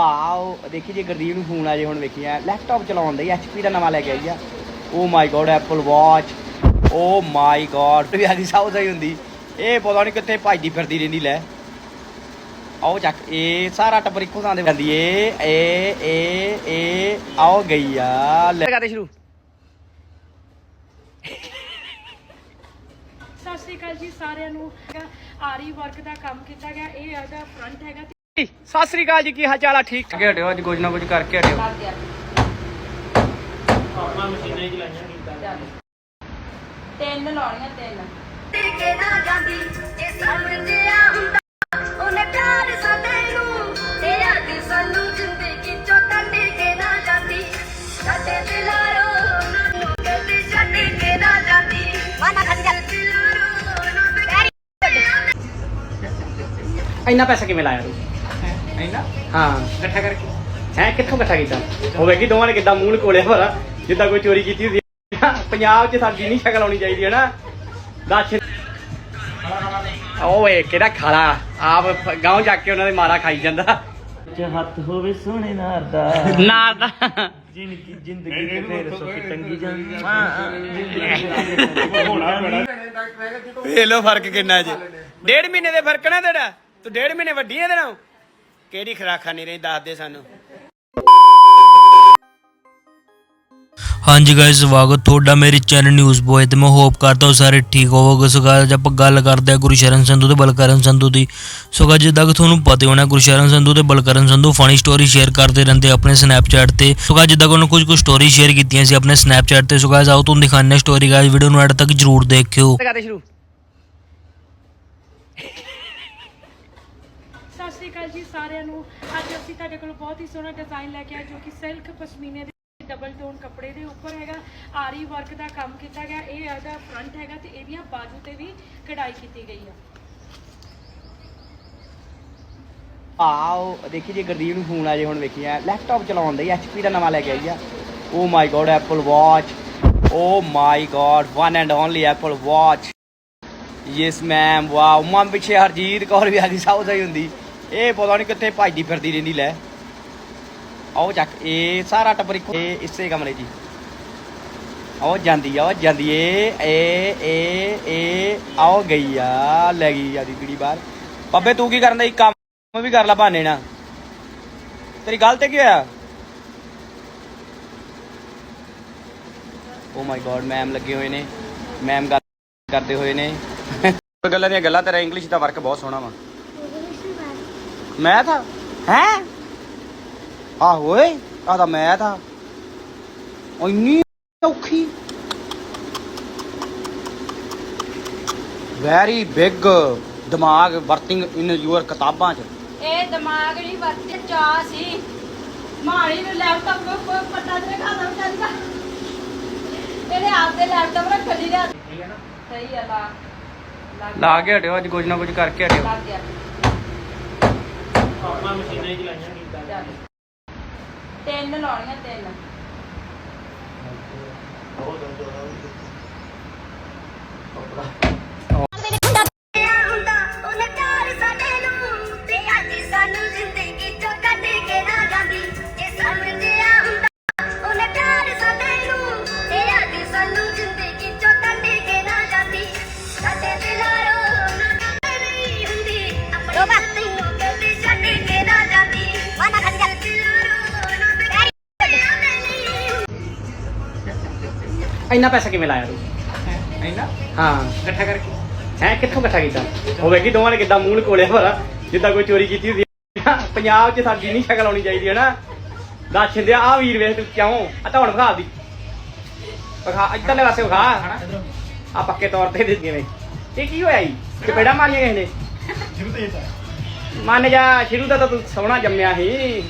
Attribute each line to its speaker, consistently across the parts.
Speaker 1: ਆਓ ਦੇਖੀ ਜੇ ਗੁਰਦੀਪ ਨੂੰ ਫੋਨ ਆ ਜੇ ਹੁਣ ਵੇਖੀ ਆ। ਲੈਪਟਾਪ ਚਲਾਉਣ ਦਾ ਐਚਪੀ ਦਾ ਨਵਾਂ ਲੈ ਕੇ ਆਈ ਆ। ਓ my god Apple Watch oh my god ਵੀ ਆਦੀ ਸਾਊ ਸਹੀ ਹੁੰਦੀ। ਇਹ ਪਤਾ ਨਹੀਂ ਕਿੱਥੇ ਭੱਜਦੀ ਫਿਰਦੀ ਰਹਿੰਦੀ ਲੈ। ਆਓ ਚੱਕ ਇਹ ਸਾਰਾ ਟੱਬਰ ਇੱਕੋ ਥਾਂ ਤੇ ਜਾਂਦੀ ਏ। ਏ ਏ ਏ ਆਓ ਗਈ ਆ ਲੈ। ਕਰਦੇ ਸ਼ੁਰੂ।
Speaker 2: ਸਤਿ ਸ਼੍ਰੀ ਅਕਾਲ ਜੀ ਸਾਰਿਆਂ ਨੂੰ। ਹੈਗਾ ਆਰੀ ਵਰਕ ਦਾ ਕੰਮ ਕੀਤਾ ਗਿਆ ਇਹ ਇਹਦਾ ਫਰੰਟ ਹੈਗਾ। ਤੇ
Speaker 1: ਸਤਿ ਸ੍ਰੀ ਅਕਾਲ ਜੀ ਕੀ ਹਾਲ ਚਾਲ ਆ? ਠੀਕ? ਠਾਕ ਹਟਿਓ ਅੱਜ ਕੁਝ ਨਾ ਕੁਝ ਕਰਕੇ ਹਟਿਓ।
Speaker 2: ਤਿੰਨ ਲਾਉਣੀਆਂ ਤਿੰਨ।
Speaker 3: ਟਿਕੇ ਨਾ ਜਾਂਦੀ ਜੇ ਸਮਝਿਆ ਹੁੰਦਾ ਉਹਨੇ ਪਿਆਰ ਸਾਡੇ ਨੂੰ ਤੇ ਅੱਜ ਸਾਨੂੰ ਜ਼ਿੰਦਗੀ ਚੋਂ ਕੱਢ ਕੇ ਨਾ ਜਾਂਦੀ। ਸਾਡੇ ਦਿਲਾਰੋ ਨਾ ਕਦੇ ਛੱਡ ਕੇ ਨਾ ਜਾਂਦੀ। ਮਾਨਾ ਖੱਜ ਜਾ ਦਿਲਾਰੋ ਨਾ ਬੈਰੀ
Speaker 1: ਇੰਨਾ ਪੈਸਾ ਕਿਵੇਂ ਲਾਇਆ ਤੂੰ? ਇੰਨਾ ਹਾਂ। ਇਕੱਠਾ ਕਰਕੇ। ਹੈ ਕਿੱਥੋਂ ਇਕੱਠਾ ਕੀਤਾ? ਹੋਵੇਗੀ ਦੋਵਾਂ ਨੇ ਕਿੱਦਾਂ ਮੂੰਹ ਕੋਲੇ ਭਰਾ ਜਿੱਦਾਂ ਕੋਈ ਚੋਰੀ ਕੀਤੀ ਹੁੰਦੀ ਹੈ ਪੰਜਾਬ 'ਚ ਸਾਡੀ ਨਹੀਂ ਸ਼ਕਲ ਆਉਣੀ ਚਾਹੀਦੀ ਹੈ ਨਾ ਦੱਸ। ਓਏ ਕਿਹੜਾ ਖਾਲਾ। ਆਪ ਗਾਉਂ ਜਾ ਕੇ ਉਹਨਾਂ ਦੇ ਮਾਰਾ ਖਾਈ ਜਾਂਦਾ।
Speaker 4: ਚ ਹੱਥ ਹੋਵੇ ਸੋਹਣੇ ਨਾਰ ਦਾ।
Speaker 1: ਨਾ ਨਾ
Speaker 4: ਜ਼ਿੰਦਗੀ ਜ਼ਿੰਦਗੀ ਤੇ ਫੇਰ ਸੁੱਖ ਟੰਗੀ ਜਾਂਦੀ।
Speaker 1: ਵੇਖ ਲੋ ਫ਼ਰਕ ਕਿੰਨਾ ਜੀ। ਡੇਢ ਮਹੀਨੇ ਦੇ ਫ਼ਰਕ ਨਾ ਤੇਰਾ। ਤੂੰ ਡੇਢ ਮਹੀਨੇ ਵੱਡੀ ਹੈ ਤੇਰਾ। ਕਿਹੜੀ ਖਰਾਕ ਖਾਣੀ ਰਹੀ ਦੱਸ ਦੇ ਸਾਨੂੰ।
Speaker 5: ਹਾਂਜੀ ਗਾਇਸ ਸਵਾਗਤ ਤੁਹਾਡਾ ਮੇਰੇ ਚੈਨਲ ਨਿਊਜ਼ ਬੋਏ ਤੇ ਮੈਂ ਹੋਪ ਕਰਦਾ ਹਾਂ ਸਾਰੇ ਠੀਕ ਹੋਵੋਗੇ। ਸੋ guys, ਆਪਾਂ ਗੱਲ ਕਰਦੇ ਹਾਂ ਗੁਰਸ਼ਰਨ ਸੰਧੂ ਤੇ ਬਲਕਰਨ ਸੰਧੂ ਦੀ। ਸੋ guys, ਜਿੱਦਾਂ ਕਿ ਤੁਹਾਨੂੰ ਪਤਾ ਹੋਣਾ ਗੁਰਸ਼ਰਨ ਸੰਧੂ ਤੇ Balkaran Sandhu funny story share ਕਰਦੇ ਰਹਿੰਦੇ ਆਪਣੇ ਸਨੈਪਚੈਟ ਤੇ। ਸੋ guys, ਜਿੱਦਾਂ ਕਿ ਉਹਨਾਂ ਕੁਝ ਕੁ ਸਟੋਰੀ ਸ਼ੇਅਰ ਕੀਤੀਆਂ ਸੀ ਆਪਣੇ ਸਨੈਪਚੈਟ ਤੇ। ਸੋ guys, ਆਓ ਤੁਹਾਨੂੰ ਦਿਖਾਉਂਦੇ ਹਾਂ ਸਟੋਰੀ ਗਾਇਸ ਵੀਡੀਓ ਨੂੰ ਐਡ ਤੱਕ ਜਰੂਰ ਦੇਖਿਓ।
Speaker 1: ਕਰਦੇ ਸ਼ੁਰੂ।
Speaker 2: ਸਾਰਿਆਂ ਨੂੰ। ਅੱਜ ਅਸੀਂ ਤੁਹਾਡੇ ਕੋਲ ਬਹੁਤ ਹੀ ਸੋਹਣਾ ਡਿਜ਼ਾਈਨ ਲੈ ਕੇ ਆਏ ਜੋ ਕਿ ਸਿਲਕ ਪਸ਼ਮੀਨੇ ਦੇ ਡਬਲ ਟੋਨ ਕੱਪੜੇ ਦੇ ਉੱਪਰ ਹੈਗਾ। ਆਰੀ ਵਰਕ ਦਾ ਕੰਮ ਕੀਤਾ ਗਿਆ। ਇਹ ਇਹਦਾ ਫਰੰਟ ਹੈਗਾ ਤੇ ਇਹਦੀਆਂ ਬਾਜੂ ਤੇ ਵੀ ਕਢਾਈ ਕੀਤੀ ਗਈ ਆ।
Speaker 1: ਆਓ, ਦੇਖੀ ਜੇ ਗੁਰਦੀਪ ਨੂੰ ਫੋਨ ਆ ਜੇ ਹੁਣ ਵੇਖੀ ਆ। ਲੈਪਟਾਪ ਚਲਾਉਣ ਦਾ ਐਚਪੀ ਦਾ ਨਵਾਂ ਲੈ ਕੇ ਆਈ ਆ। ਓ my god Apple Watch oh my god one and only Apple Watch yes ma'am wow hmm ਪਿੱਛੇ ਹਰਜੀਤ ਕੌਰ ਵੀ ਆਦੀ ਸਾਊ ਸਹੀ ਹੁੰਦੀ। ਇਹ ਪਤਾ ਨਹੀਂ ਕਿੱਥੇ ਭੱਜਦੀ ਫਿਰਦੀ ਰਹਿੰਦੀ, ਲੈ। ਆਓ ਚੱਕ, ਇਹ ਸਾਰਾ ਟੱਬਰ ਇੱਕੋ ਇਹ ਇਸੇ ਕਮਰੇ 'ਚ ਆਓ ਜਾਂਦੀ ਆ ਉਹ ਜਾਂਦੀ ਏ ਏ ਏ ਏ, ਆਓ ਗਈ ਆ, ਲੈ ਗਈ ਆਦੀ ਕੁੜੀ ਬਾਹਰ। ਬੱਬੇ, ਤੂੰ ਕੀ ਕਰਨ ਦਾ ਇੱਕ ਕੰਮ ਵੀ ਕਰ ਲੈ ਬਹਾਨੇ ਨਾ ਤੇਰੀ ਗੱਲ ਤੇ ਕੀ ਹੋਇਆ? ਓ ਮਾਈ ਗॉड ਮੈਮ ਲੱਗੇ ਹੋਏ ਨੇ। ਮੈਮ ਗੱਲ ਕਰਦੇ ਹੋਏ ਨੇ। ਗੱਲਾਂ ਦੀਆਂ ਗੱਲਾਂ ਤੇਰਾ ਇੰਗਲਿਸ਼ ਦਾ ਵਰਕ ਬਹੁਤ ਸੋਹਣਾ ਵਾ। ਮੈਂ ਥਾ ਹੈ? ਆਹੋ ਓਏ ਆਹ ਤਾਂ ਮੈਂ ਥਾ ਇੰਨੀ ਔਖੀ। ਵੈਰੀ ਬਿਗ ਦਿਮਾਗ ਵਰਤਿੰਗ ਇਨ ਯੂਅਰ ਕਿਤਾਬਾਂ 'ਚ।
Speaker 2: ਇਹ ਦਿਮਾਗ ਨਹੀਂ ਵਰਤੇ ਚਾ ਸੀ। ਮਾਣੀ ਨੂੰ ਲੈਪਟਾਪ ਕੋ ਕੋਈ ਪਤਾ ਨਹੀਂ ਖਾਦਾ ਚਾਹੀਦਾ ਇਹਦੇ ਹੱਥ ਦੇ। ਲੈਪਟਾਪ ਰੱਖ ਲਈ ਦਾ ਸਹੀ ਆ ਲਾ
Speaker 1: ਲਾ ਕੇ ਹਟਿਓ ਅੱਜ ਕੁਝ ਨਾ ਕੁਝ ਕਰਕੇ ਹਟਿਓ।
Speaker 2: ਲੱਗ ਗਿਆ।
Speaker 4: ਆਪਾਂ ਮਸ਼ੀਨਾਂ ਹੀ ਚਲਾਈਆਂ ਕੀਤਾ
Speaker 2: ਚੱਲ। ਤਿੰਨ ਲਾਉਣੀਆਂ ਤਿੰਨ।
Speaker 3: ਹੁੰਦਾ
Speaker 1: ਇੰਨਾ ਪੈਸਾ ਕਿਵੇਂ ਲਾਇਆ ਤੂੰ? ਇੰਨਾ? ਹਾਂ। ਇਕੱਠਾ ਕਰਕੇ? ਹੈ? ਕਿੱਥੋਂ ਇਕੱਠਾ ਕੀਤਾ? ਹੋਵੇਗੀ ਦੋਵਾਂ ਨੇ ਕਿੱਦਾਂ ਮੂੰਹ ਕੋਲੇ ਭਰਾ ਜਿੱਦਾਂ ਕੋਈ ਚੋਰੀ ਕੀਤੀ ਹੁੰਦੀ ਪੰਜਾਬ 'ਚ ਸਾਡੀ ਨਹੀਂ ਸ਼ਕਲ ਆਉਣੀ ਚਾਹੀਦੀ ਹੈ ਨਾ। ਦੱਸ ਦਿੰਦੇ ਆ ਵੀਰ ਵੇਖ ਤੂੰ ਕਿਉਂ? ਆ ਤਾਂ ਹੁਣ ਵਿਖਾ ਦੀ। ਵਿਖਾ ਇੱਧਰਲੇ ਪਾਸੇ ਵਿਖਾ। ਆ ਪੱਕੇ ਤੌਰ ਤੇ ਦੇ ਜਿਵੇਂ ਇਹ ਕੀ ਹੋਇਆ ਜੀ? ਚਪੇੜਾ ਮਾਰੀਆਂ ਕਿਸੇ ਨੇ? ਮੰਨ ਜਾ ਸ਼ੁਰੂ ਦਾ ਤਾਂ ਤੂੰ ਸੋਹਣਾ ਜੰਮਿਆ ਸੀ।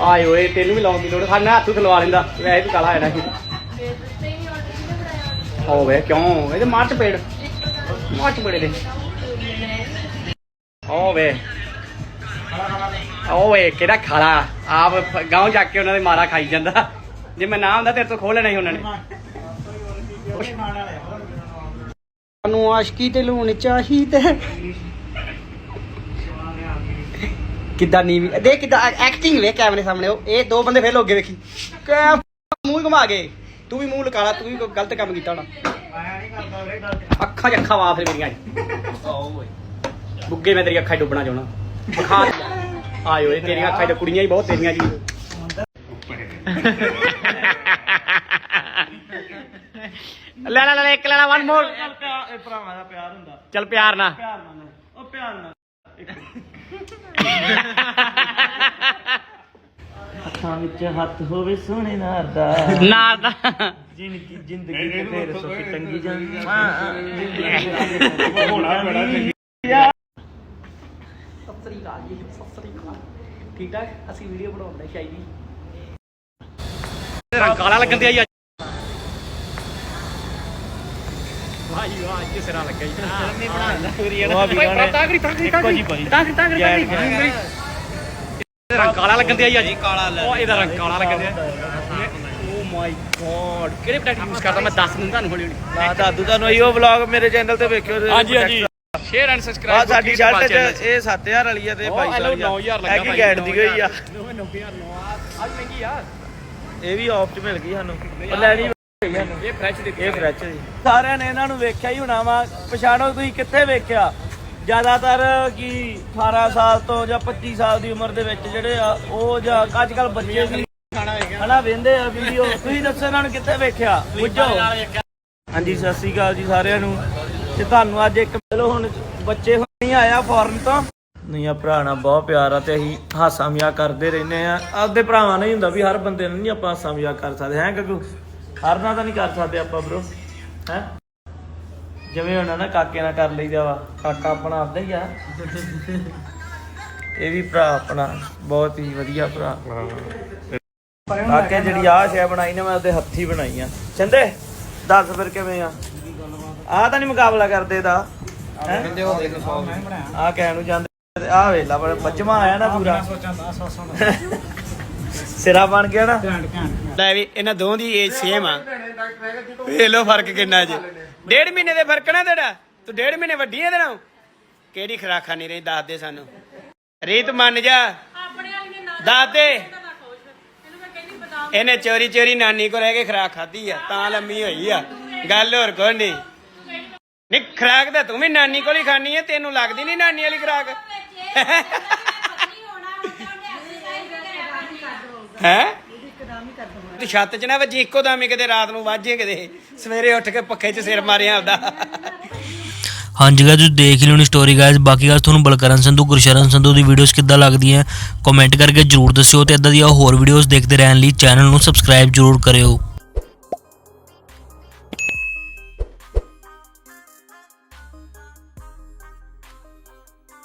Speaker 1: ਆਏ ਓਏ ਤੈਨੂੰ ਵੀ ਲਾਉਣ ਦੀ ਲੋੜ ਖਾਣਾ ਹੱਥ ਲਵਾ ਲੈਂਦਾ। ਵੈਸੇ ਤੂੰ ਕਾਲਾ ਹੋਣਾ ਸੀ ਹੋਵੇ ਕਿਉਂ? ਇਹਦੇ ਮਾਰ ਚਪੇੜ। ਮਾਰ ਚਪੇੜੇ ਦੇ ਹੋਵੇ ਓਏ ਕਿਹੜਾ ਖਾਲਾ। ਆਪ ਗਾਉਂ ਜਾ ਕੇ ਉਹਨਾਂ ਦੇ ਮਾਰਾ ਖਾਈ ਜਾਂਦਾ। ਜੇ ਮੈਂ ਨਾ ਹੁੰਦਾ ਤੇਰੇ ਤੋਂ ਖੋਹ ਲੈਣਾ ਸੀ ਉਹਨਾਂ ਨੇ। ਨੂੰ ਆਸ਼ਕੀ ਤੇ ਲੂਣ ਚਾਹੀਦਾ ਕਿੱਦਾਂ ਨੀਵੀਂ ਦੇਖ ਕਿੱਦਾਂ ਐਕਟਿੰਗ ਵੇ ਕੈਮਰੇ ਸਾਹਮਣੇ ਉਹ। ਇਹ ਦੋ ਬੰਦੇ ਫੇਰ ਲੋਗੇ ਵੇਖੀ। ਕੈ ਮੂੰਹ ਹੀ ਘੁਮਾ ਗਏ ਤੂੰ ਵੀ ਮੂੰਹ ਲਕਾ ਲਾ ਤੂੰ ਵੀ ਕੋਈ ਗਲਤ ਕੰਮ ਕੀਤਾ ਹੋਣਾ। ਅੱਖਾਂ 'ਚ ਅੱਖਾਂ ਵਾ ਫਿਰ ਮੇਰੀਆਂ ਬੁੱਗੇ ਮੈਂ ਤੇਰੀ ਅੱਖਾਂ 'ਚ ਡੁੱਬਣਾ ਚਾਹਣਾ ਬਖਾ ਆਏ ਓਏ ਤੇਰੀਆਂ ਅੱਖਾਂ 'ਚ ਕੁੜੀਆਂ ਹੀ ਬਹੁਤ ਤੇਰੀਆਂ ਜੀ। ਲੈ ਲੈ ਲੈ ਇੱਕ ਲੈਣਾ ਵਨ ਮੋਰ
Speaker 4: ਇਹ ਭਰਾਵਾਂ ਦਾ ਪਿਆਰ ਹੁੰਦਾ।
Speaker 1: ਚੱਲ ਪਿਆਰ ਨਾਲ।
Speaker 4: ਪਿਆਰ ਨਾਲ ਉਹ ਪਿਆਰ ਨਾਲ। ਹੱਥਾਂ ਵਿੱਚ ਹੱਥ ਹੋਵੇ ਸੋਹਣੇ ਨਾਰ ਦਾ।
Speaker 1: ਨਾਲ ਦਾ।
Speaker 4: ਜ਼ਿੰਦਗੀ ਜ਼ਿੰਦਗੀ ਤੇ ਫੇਰ ਸੁੱਖ ਟੰਗੀ ਜਾਂਦੀ
Speaker 6: ਹੋਣਾ ਬੜਾ ਚੰਗੀ।
Speaker 1: ਸਤਿ ਸ੍ਰੀ ਅਕਾਲ ਜੀ ਸਤਿ ਸ੍ਰੀ ਅਕਾਲ। ਠੀਕ ਠਾਕ? ਅਸੀਂ ਵੀਡੀਓ ਬਣਾਉਂਦੇ ਸ਼ਾਇਦੀ ਰੰਗ ਕਾਲਾ ਲੱਗਣ ਤੇ ਆਈ ਅੱਜ ਵਾਹ ਜੀ ਵਾਹ ਅੱਜ ਸਿਰਾ ਲੱਗਾ ਜੀ। ਨਹੀਂ ਬਣਾਉਂਦਾ ਪੂਰੀ
Speaker 4: ਉਹ ਵੀ ਗਾਣੇ।
Speaker 1: ਤਾਂ ਕਰੀ ਤਾਂ ਕਰੀ
Speaker 4: ਇੱਕੋ ਜੀ ਭਾਈ।
Speaker 1: ਤਾਂ ਕਰੀ ਤਾਂ ਕਰੀ ਤਾਂ ਕਰੀ। ਰੰਗ ਕਾਲਾ ਲੱਗਣ ਤੇ ਆਈ ਅੱਜ। ਕਾਲਾ ਉਹ ਇਹਦਾ ਰੰਗ ਕਾਲਾ ਲੱਗਣ ਤੇ ਓ ਮਾਈ ਗੋਡ। ਕਿਹੜੇ ਪ੍ਰੋਡਕਟ ਯੂਜ਼ ਕਰਦਾ? ਮੈਂ ਦੱਸ ਦਿੰਦਾ ਤੁਹਾਨੂੰ ਹੌਲੀ ਹੌਲੀ।
Speaker 4: ਨਾ ਦਾਦੂ ਤੁਹਾਨੂੰ ਇਹੋ ਵਲੌਗ ਮੇਰੇ ਚੈਨਲ ਤੇ ਵੇਖਿਓ
Speaker 1: ਹਾਂਜੀ ਹਾਂਜੀ। ਸ਼ੇਅਰ ਐਂਡ
Speaker 4: ਆ
Speaker 1: ਸਬਸਕ੍ਰਾਈਬ
Speaker 4: ਸਾਡੀ ਸ਼ਰਟ ਚ ਇਹ 7000 ਵਾਲੀ ਆ ਤੇ
Speaker 1: ਉਹ
Speaker 4: 2200
Speaker 1: hello,
Speaker 4: ਵਾਲੀ ਆ।
Speaker 1: 9000 ਲੱਗਾ
Speaker 4: ਇਹ ਕੀ
Speaker 1: ਭਾਈ,
Speaker 4: ਗੈਟ ਦੀ ਹੋਈ ਆ।
Speaker 1: 9000 ਅੱਜ ਮਹਿੰਗੀ ਆ।
Speaker 4: ਇਹ ਵੀ ਆਫ ਚ ਮਿਲ ਗਈ ਸਾਨੂੰ। ਲੈਣੀ
Speaker 1: ਇਹ ਫਰੈਸ਼ ਦੀ
Speaker 4: ਇਹ ਫਰੈਸ਼ ਜੀ। ਸਾਰਿਆਂ ਨੇ ਇਹਨਾਂ ਨੂੰ ਵੇਖਿਆ ਹੀ ਹੋਣਾ ਵਾ। ਪਛਾਣੋ ਤੁਸੀਂ ਕਿੱਥੇ ਵੇਖਿਆ? ਜ਼ਿਆਦਾਤਰ ਕੀ 18 ਸਾਲ ਤੋਂ ਜਾਂ 25 ਸਾਲ ਦੀ ਉਮਰ ਦੇ ਵਿੱਚ ਜਿਹੜੇ ਆ, ਉਹ ਜਾਂ ਅੱਜ ਕੱਲ ਬੱਚੇ ਵੀ ਹਨਾ ਵੇਂਦੇ ਆ ਵੀਡੀਓ ਤੁਸੀਂ ਦੱਸੋ ਇਹਨਾਂ ਨੂੰ ਕਿੱਥੇ ਵੇਖਿਆ? ਪੁੱਛੋ ਹਾਂਜੀ, ਸਤਿ ਸ੍ਰੀ ਅਕਾਲ ਜੀ ਸਾਰਿਆਂ ਨੂੰ। ਤੇ ਤੁਹਾਨੂੰ ਅੱਜ ਇੱਕ ਚਲੋ ਹੁਣ ਬੱਚੇ ਨਹੀਂ ਆਇਆ ਫੋਰਨ ਤੋਂ। ਨਹੀਂ, ਆ ਭਰਾ ਨਾਲ ਬਹੁਤ ਪਿਆਰ ਆ ਤੇ ਅਸੀਂ ਹਾਸਾ ਮਜ਼ਾਕ ਕਰਦੇ ਰਹਿੰਦੇ ਆ। ਆਪਦੇ ਭਰਾਵਾਂ ਨਾਲ ਹੁੰਦਾ ਵੀ ਹਰ ਬੰਦੇ ਨਾਲ ਨਹੀਂ ਆਪਾਂ ਹਾਸਾ ਮਜ਼ਾਕ ਕਰ ਸਕਦੇ। ਹੈ, ਗੱਗੂ? ਹਰ ਨਾਲ ਤਾਂ ਨਹੀਂ ਕਰ ਸਕਦੇ ਆਪਾਂ ਬ్రో ਹੈ? ਜਿਵੇਂ ਹੁਣ ਨਾ ਕਾਕੇ ਨਾਲ ਕਰ ਲਈਦਾ ਵਾ ਕਾਕਾ ਆਪਣਾ ਆਪਦਾ ਹੀ ਆ। ਇਹ ਵੀ ਭਰਾ ਆਪਣਾ ਬਹੁਤ ਹੀ ਵਧੀਆ ਭਰਾ। ਕਾਕੇ ਜਿਹੜੀ ਆਹ ਸ਼ੈ ਬਣਾਈ ਨੇ ਮੈਂ ਉਹਦੇ ਹੱਥੀ ਬਣਾਈ ਆ। ਚੰਦੇ ਦੱਸ ਫਿਰ ਕਿਵੇਂ ਆ? ਆਹ ਤਾਂ ਨਹੀਂ ਮੁਕਾਬਲਾ ਕਰਦੇ ਦਾ। ਆ ਕਹਿਣ ਨੂੰ ਜਾਂਦੇ ਆ ਵੇਲਾ ਬੜਾ ਬੱਜਮਾ ਆਇਆ ਨਾ ਪੂਰਾ। ਸਿਰਾ ਬਣ ਗਿਆ ਨਾ।
Speaker 1: ਲੈ ਵੀ ਇਹਨਾਂ ਦੋਵਾਂ ਦੀ ਏਜ ਸੇਮ ਆ। ਵੇਖ ਲੋ ਫ਼ਰਕ ਕਿੰਨਾ ਜੀ। ਡੇਢ ਮਹੀਨੇ ਦੇ ਫ਼ਰਕ ਨਾ ਤੇਰਾ। ਤੂੰ ਡੇਢ ਮਹੀਨੇ ਵੱਡੀ ਐ ਤੇਰਾ। ਕਿਹੜੀ ਖਰਾਕ ਖਾਣੀ ਰਹੀ ਦੱਸ ਦੇ ਸਾਨੂੰ। ਰੀਤ ਮੰਨ ਜਾ। ਦੱਸ ਦੇ।
Speaker 2: ਇਹਨੂੰ
Speaker 1: ਚੋਰੀ ਚੋਰੀ ਨਾਨੀ ਕੋ ਰਹਿ ਕੇ ਖਰਾਕ ਖਾਧੀ ਆ ਤਾਂ ਲੰਮੀ ਹੋਈ ਆ। ਗੱਲ ਹੋਰ ਕੋਈ ਨਹੀਂ। ਨਹੀਂ ਖਰਾਕ ਤਾਂ ਤੂੰ ਵੀ ਨਾਨੀ ਕੋਲ ਹੀ ਖਾਣੀ ਐ ਤੈਨੂੰ ਲੱਗਦੀ ਨਹੀਂ ਨਾਨੀ ਵਾਲੀ ਖਰਾਕ? ਹੈ? ਤੂੰ ਛੱਤ 'ਚ ਨਾ ਵੱਜੀ ਇੱਕੋ ਦਮ ਹੀ ਕਿਤੇ ਰਾਤ ਨੂੰ ਵਾਜੇ ਕਿਤੇ। ਸਵੇਰੇ ਉੱਠ ਕੇ ਪੱਖੇ 'ਚ ਸਿਰ ਮਾਰਿਆ ਆਪਦਾ।
Speaker 5: ਹਾਂਜੀ ਤੁਸੀਂ ਦੇਖ ਹੀ ਲਿਓਣੀ ਸਟੋਰੀ ਗਾਇਸ ਬਾਕੀ ਗੱਲ ਤੁਹਾਨੂੰ ਬਲਕਰਨ ਸੰਧੂ ਗੁਰਸ਼ਰਨ ਸੰਧੂ ਦੀ ਵੀਡੀਓਜ਼ ਕਿੱਦਾਂ ਲੱਗਦੀਆਂ ਕਮੈਂਟ ਕਰਕੇ ਜਰੂਰ ਦੱਸਿਓ ਤੇ ਇਦਾਂ ਦੀਆਂ ਹੋਰ ਵੀਡੀਓਜ਼ ਦੇਖਦੇ ਰਹਿਣ ਲਈ ਚੈਨਲ ਨੂੰ ਸਬਸਕ੍ਰਾਈਬ ਜਰੂਰ ਕਰਿਓ।